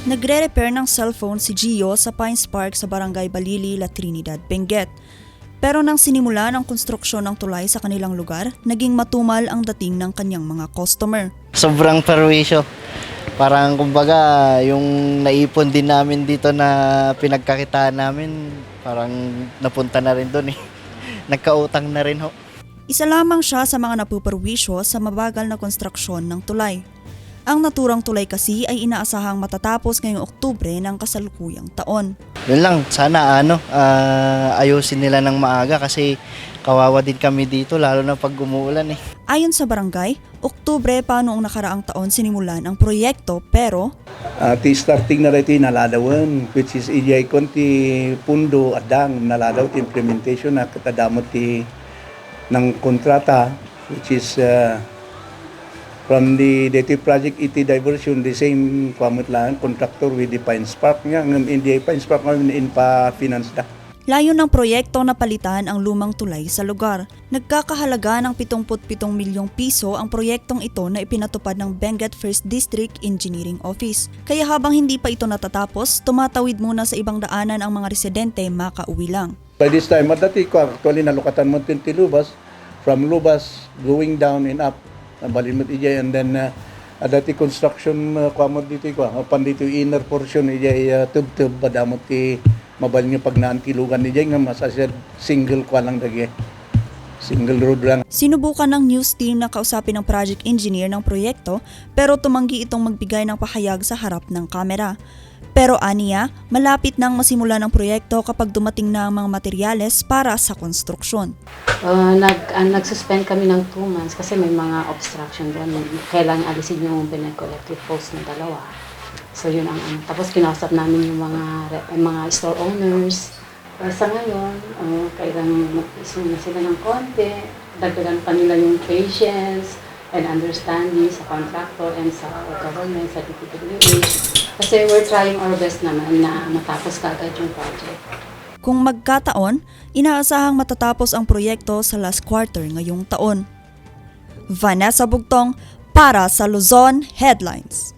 Nagre-repair ng cellphone si Gio sa Pines Park sa Barangay Balili, La Trinidad, Benguet. Pero nang sinimula ng konstruksyon ng tulay sa kanilang lugar, naging matumal ang dating ng kanyang mga customer. sobrang perwisyo. Parang kumbaga, yung naipon din namin dito na pinagkakitaan namin, parang napunta na rin doon eh. Nagkautang na rin ho. Isa lamang siya sa mga napuperwisyo sa mabagal na konstruksyon ng tulay. Ang naturang tulay kasi ay inaasahang matatapos ngayong Oktubre ng kasalukuyang taon. Yun lang, sana ano, ah, ayusin nila ng maaga kasi kawawa din kami dito, lalo na pag umuulan eh. Ayon sa barangay, Oktubre pa noong nakaraang taon sinimulan ang proyekto pero At starting na rito naladawan, which is ijay konti pundo adang naladaw ti implementation na katadamot ti ng kontrata, which is uh, from the DT project iti diversion, the same kwamot lang, contractor with the Pines Park nga, ng India Pines Park ngayon in pa-finance da. layo ng proyekto na palitan ang lumang tulay sa lugar. Nagkakahalaga ng 77 milyong piso ang proyektong ito na ipinatupad ng Benguet First District Engineering Office. Kaya habang hindi pa ito natatapos, tumatawid muna sa ibang daanan ang mga residente makauwi lang. By this time, at dati ko actually nalukatan mo tin ti Lubas, from Lubas going down and up, balin mo ijay, and then uh, at dati construction uh, kwamot dito ko, apan dito yung inner portion ijay uh, tub-tub, badamot ti mabal nga pag naantilugan ijay nga mas asya single kwa lang dagi. Single road lang. Sinubukan ng news team na kausapin ng project engineer ng proyekto pero tumanggi itong magbigay ng pahayag sa harap ng kamera. Pero aniya, malapit nang masimula ng proyekto kapag dumating na ang mga materyales para sa konstruksyon. Uh, nag, uh, nag-suspend kami ng two months kasi may mga obstruction doon. Kailangan alisin yung pinag-electric post na dalawa. So yun ang ano. Tapos kinausap namin yung mga mga store owners. Uh, sa ngayon, uh, kailangan mag-isip na sila ng konti. Dagdagan pa nila yung patience and understanding sa contractor and sa government, sa DPWH. Kasi we're trying our best naman na matapos kaagad yung project. Kung magkataon, inaasahang matatapos ang proyekto sa last quarter ngayong taon. Vanessa Bugtong para sa Luzon Headlines.